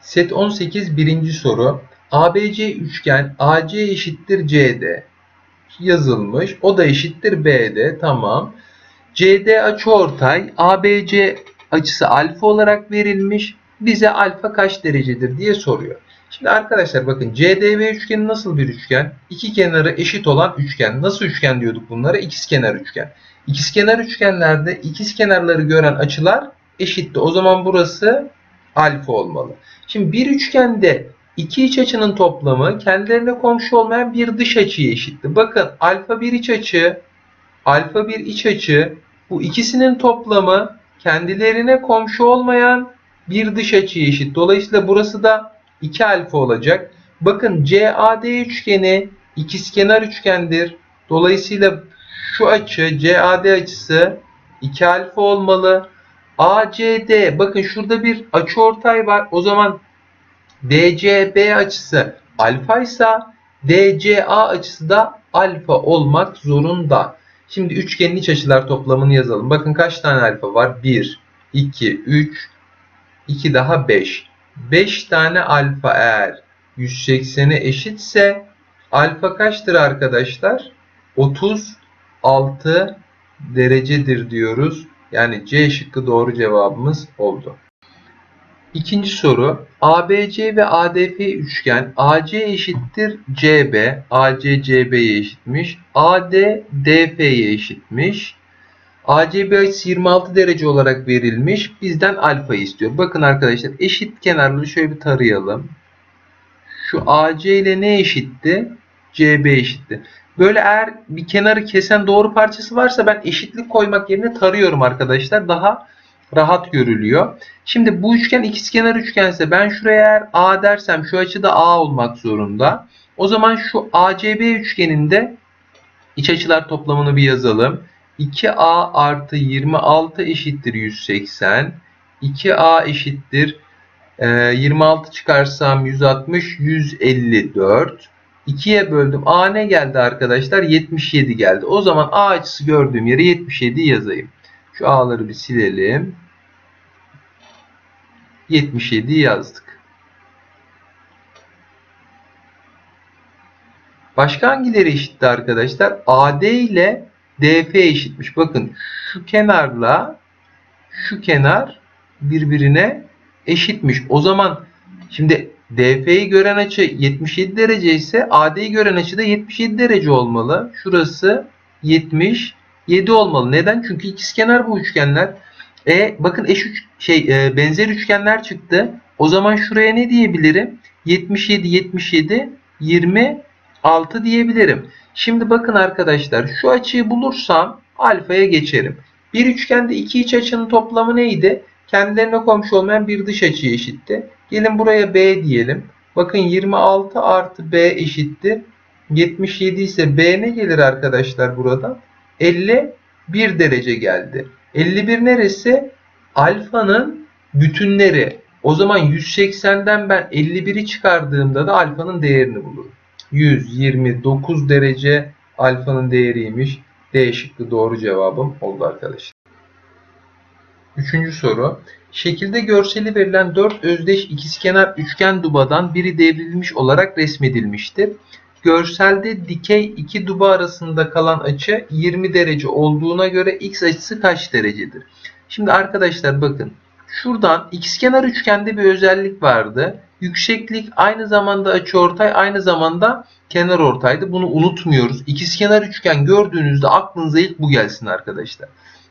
Set 18 birinci soru. ABC üçgen AC eşittir CD yazılmış. O da eşittir BD. Tamam. CD açıortay ABC açısı alfa olarak verilmiş. Bize alfa kaç derecedir diye soruyor. Şimdi arkadaşlar bakın CDV üçgeni nasıl bir üçgen? İki kenarı eşit olan üçgen. Nasıl üçgen diyorduk bunlara? İkizkenar üçgen. İkizkenar üçgenlerde ikizkenarları gören açılar eşitti. O zaman burası alfa olmalı. Şimdi bir üçgende iki iç açının toplamı kendilerine komşu olmayan bir dış açıya eşitti. Bakın alfa bir iç açı, alfa bir iç açı bu ikisinin toplamı kendilerine komşu olmayan bir dış açıya eşit. Dolayısıyla burası da 2 alfa olacak. Bakın CAD üçgeni ikizkenar üçgendir. Dolayısıyla şu açı CAD açısı 2 alfa olmalı. ACD bakın şurada bir açıortay var. O zaman DCB açısı alfa ise DCA açısı da alfa olmak zorunda. Şimdi üçgenin iç açılar toplamını yazalım. Bakın kaç tane alfa var? 1, 2, 3, 2 daha 5. 5 tane alfa eğer 180'e eşitse alfa kaçtır arkadaşlar? 36 derecedir diyoruz. Yani C şıkkı doğru cevabımız oldu. İkinci soru. ABC ve ADF üçgen AC eşittir CB. AC CB'ye eşitmiş. AD DF'ye eşitmiş. ACB açısı 26 derece olarak verilmiş. Bizden alfa istiyor. Bakın arkadaşlar eşit kenarları şöyle bir tarayalım. Şu AC ile ne eşitti? CB eşitti. Böyle eğer bir kenarı kesen doğru parçası varsa ben eşitlik koymak yerine tarıyorum arkadaşlar. Daha rahat görülüyor. Şimdi bu üçgen ikizkenar üçgense ben şuraya eğer A dersem şu açı da A olmak zorunda. O zaman şu ACB üçgeninde iç açılar toplamını bir yazalım. 2A artı 26 eşittir 180. 2A eşittir 26 çıkarsam 160 154. 2'ye böldüm. A ne geldi arkadaşlar? 77 geldi. O zaman A açısı gördüğüm yere 77 yazayım. Şu A'ları bir silelim. 77 yazdık. Başka hangileri eşitti arkadaşlar? AD ile DF eşitmiş. Bakın şu kenarla şu kenar birbirine eşitmiş. O zaman şimdi DF'yi gören açı 77 derece ise AD'yi gören açı da 77 derece olmalı. Şurası 77 olmalı. Neden? Çünkü ikizkenar bu üçgenler. E bakın eş üç, şey e, benzer üçgenler çıktı. O zaman şuraya ne diyebilirim? 77 77 26 diyebilirim. Şimdi bakın arkadaşlar şu açıyı bulursam alfaya geçerim. Bir üçgende iki iç açının toplamı neydi? Kendilerine komşu olmayan bir dış açıya eşitti. Gelin buraya B diyelim. Bakın 26 artı B eşittir. 77 ise B ne gelir arkadaşlar burada? 51 derece geldi. 51 neresi? Alfanın bütünleri. O zaman 180'den ben 51'i çıkardığımda da alfanın değerini bulurum. 129 derece alfanın değeriymiş. D şıkkı doğru cevabım oldu arkadaşlar. Üçüncü soru. Şekilde görseli verilen 4 özdeş ikizkenar üçgen dubadan biri devrilmiş olarak resmedilmiştir. Görselde dikey iki duba arasında kalan açı 20 derece olduğuna göre x açısı kaç derecedir? Şimdi arkadaşlar bakın. Şuradan ikizkenar üçgende bir özellik vardı. Yükseklik aynı zamanda açıortay aynı zamanda kenar ortaydı. Bunu unutmuyoruz. İkizkenar üçgen gördüğünüzde aklınıza ilk bu gelsin arkadaşlar.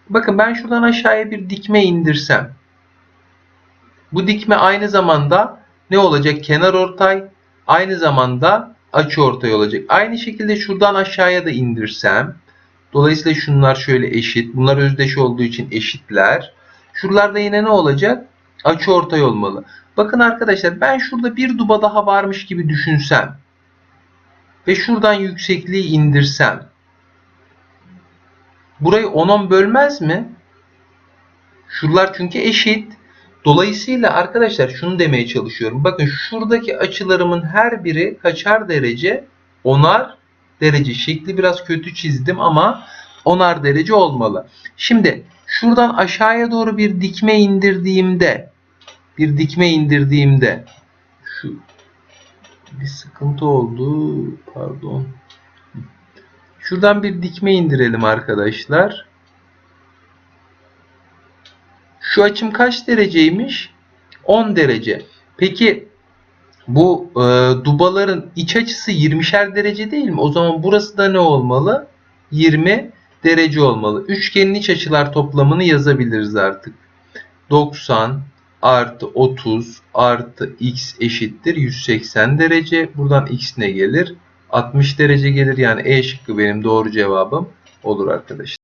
Bakın ben şuradan aşağıya bir dikme indirsem. Bu dikme aynı zamanda ne olacak? Kenar ortay aynı zamanda açı ortay olacak. Aynı şekilde şuradan aşağıya da indirsem. Dolayısıyla şunlar şöyle eşit. Bunlar özdeş olduğu için eşitler. Şuralarda yine ne olacak? Açı ortay olmalı. Bakın arkadaşlar ben şurada bir duba daha varmış gibi düşünsem. Ve şuradan yüksekliği indirsem. Burayı 10-10 bölmez mi? Şuralar çünkü eşit. Dolayısıyla arkadaşlar şunu demeye çalışıyorum. Bakın şuradaki açılarımın her biri kaçar derece? Onar derece. Şekli biraz kötü çizdim ama onar derece olmalı. Şimdi şuradan aşağıya doğru bir dikme indirdiğimde bir dikme indirdiğimde şu bir sıkıntı oldu. Pardon. Şuradan bir dikme indirelim arkadaşlar. Şu açım kaç dereceymiş? 10 derece. Peki bu e, dubaların iç açısı 20'şer derece değil mi? O zaman burası da ne olmalı? 20 derece olmalı. Üçgenin iç açılar toplamını yazabiliriz artık. 90 artı 30 artı x eşittir 180 derece. Buradan x ne gelir? 60 derece gelir. Yani E şıkkı benim doğru cevabım olur arkadaşlar.